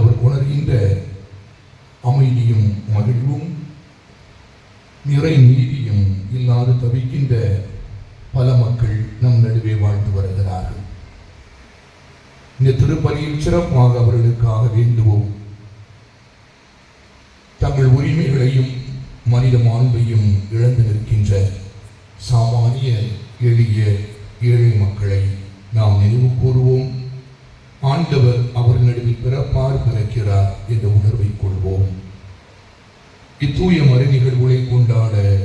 ஆண்டவர் உணர்கின்ற அமைதியும் மகிழ்வும் நிறை நீதியும் இல்லாது தவிக்கின்ற பல மக்கள் நம் நடுவே வாழ்ந்து வருகிறார்கள். இந்த திருப்பலியில் சிறப்பாக அவர்களுக்காக வேண்டுவோம். தங்கள் உரிமைகளையும் மனித மாண்பையும் இழந்து நிற்கின்ற சாமானிய எளிய ஏழை மக்களை நாம் நினைவு கூறுவோம். ஆண்டவர் என்ற உணர்வை கொள்வோம். இத்தூய மறை நிகழ்வுகளை கொண்டாட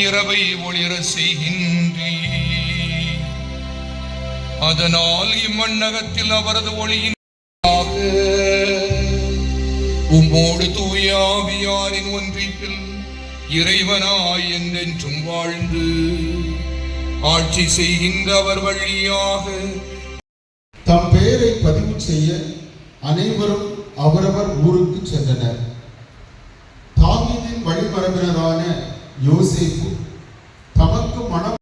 இரவை ஒளிர செய்கின்றீ. அதனால் இம்மண்ணகத்தில் அவரது ஒளியின் உம்மோடு தூயாவியாரின் ஒன்றிப்பில் இறைவனாய் என்றென்றும் வாழ்ந்து ஆட்சி செய்கின்றவர் வழியாக. தம் பெயரை பதிவு செய்ய அனைவரும் அவரவர் ஊருக்கு சென்றனர். தாவீதின் வழிமரபினரான Yosef